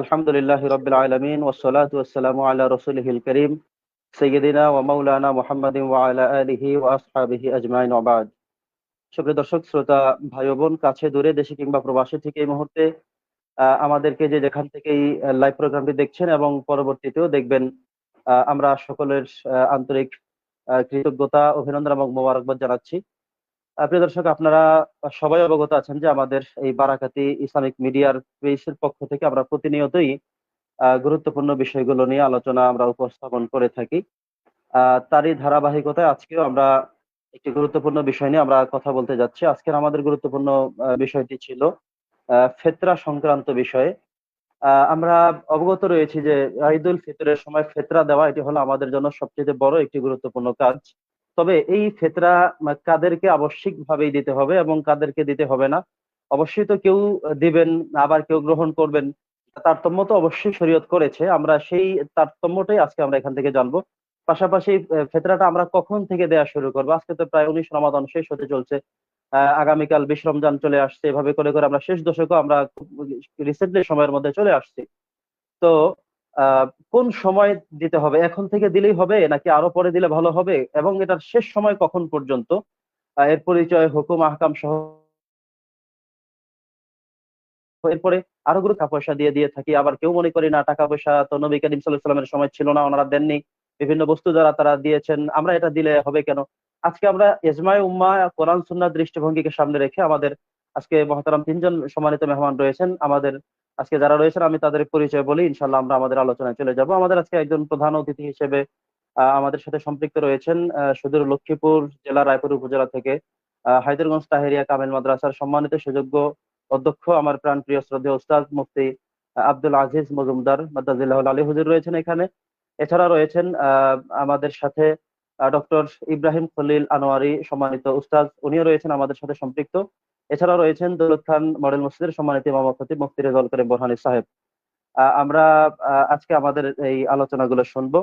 আলহামদুলিল্লাহ রবিল আলমিন ওসলাত ওসালাম আল্লাহ রসুলহিল করিম সৈয়দিনা ও মৌলানা মোহাম্মদ ওয়ালা আলিহি আসহাবিহি আজমাইন ওবাদ সুপ্রিয় দর্শক, শ্রোতা ভাই বোন কাছে দূরে, দেশে কিংবা প্রবাসী থেকে এই মুহূর্তে আমাদেরকে যে যেখান থেকেই লাইভ প্রোগ্রামটি দেখছেন এবং পরবর্তীতেও দেখবেন আমরা সকলের আন্তরিক কৃতজ্ঞতা, অভিনন্দন এবং মোবারকবাদ জানাচ্ছি। প্রিয় দর্শক, আপনারা সবাই অবগত আছেন যে আমাদের এই বারাকাতি ইসলামিক মিডিয়ার পেজের পক্ষ থেকে আমরা প্রতিনিয়তই গুরুত্বপূর্ণ বিষয়গুলো নিয়ে আলোচনা আমরা উপস্থাপন করে থাকি। তারই ধারাবাহিকতায় আজকেও আমরা একটি গুরুত্বপূর্ণ বিষয় নিয়ে আমরা কথা বলতে যাচ্ছি। আজকের আমাদের গুরুত্বপূর্ণ বিষয়টি ছিল ফেতরা সংক্রান্ত বিষয়ে। আমরা অবগত রয়েছি যে ঈদুল ফিতরের সময় ফেতরা দেওয়া, এটি হলো আমাদের জন্য সবচেয়ে বড় একটি গুরুত্বপূর্ণ কাজ। তবে এই ফেতরা কাদেরকে আবশ্যিকভাবেই দিতে হবে এবং কাদেরকে দিতে হবে না। অবশ্যই তো কেউ দিবেন, আবার কেউ গ্রহণ করবেন। তারতম্য তো অবশ্যই শরীয়ত করেছে। আমরা সেই তারতম্যটাই আজকে আমরা এখান থেকে জানব। পাশাপাশি ফেতরাটা আমরা কখন থেকে দেয়া শুরু করব? আজকে তো প্রায় উনিশ রমাদান শেষ হতে চলছে। আগামীকাল বিশ রমজান চলে আসছে। এভাবে করে করে আমরা শেষ দশকও আমরা রিসেন্টলি সময়ের মধ্যে চলে আসছি। তো কোন সময় দিতে হবে? এখন থেকে দিলেই হবে নাকি আরও পরে দিলে ভালো হবে? এবং এটার শেষ সময় কখন পর্যন্ত? এর পরিচয়, হুকুম, আহকাম সহ এরপরে আরও গুরু টাকা পয়সা দিয়ে দিয়ে থাকি। আবার কেউ মনে করি না, টাকা পয়সা তো নবী করিম সাল্লামের সময় ছিল না, ওনারা দেননি। বিভিন্ন বস্তু যারা তারা দিয়েছেন, আমরা এটা দিলে হবে কেন? আজকে আমরা এজমায় উম্মা কোরআন সুন্নার দৃষ্টিভঙ্গিকে সামনে রেখে আমাদের আজকে মহতারাম তিনজন সম্মানিত মেহমান রয়েছেন। আমাদের আজকে যারা রয়েছেন, আমি তাদের পরিচয় বলি ইনশাল্লাহ আমরা আমাদের আলোচনায় চলে যাব। আমাদের আজকে একজন প্রধান অতিথি হিসেবে আমাদের সাথে সম্পৃক্ত রয়েছেন সুদূর লক্ষ্মীপুর জেলা রায়পুর উপজেলা থেকে হায়দরগঞ্জ তাহেরিয়া কামেল মাদ্রাসার সম্মানিত সুযোগ্য অধ্যক্ষ, আমার প্রাণ প্রিয় শ্রদ্ধেয় উস্তাদ মুফতি আব্দুল আজিজ মজুমদার মাদ্দাজিল্লাহ আলী হুজুর রয়েছেন এখানে। এছাড়া রয়েছেন আমাদের সাথে ডক্টর ইব্রাহিম খলিল আনোয়ারি সম্মানিত উস্তাদ, উনিও রয়েছেন আমাদের সাথে সম্পৃক্ত। এছাড়া রয়েছেন দৌলত খান, মডেল মসজিদের সম্মানিত ইমাম খতিব মুফতি রেজাল করিম বোরহানি সাহেব। আমরা আজকে আমাদের এই আলোচনাগুলো শুনব।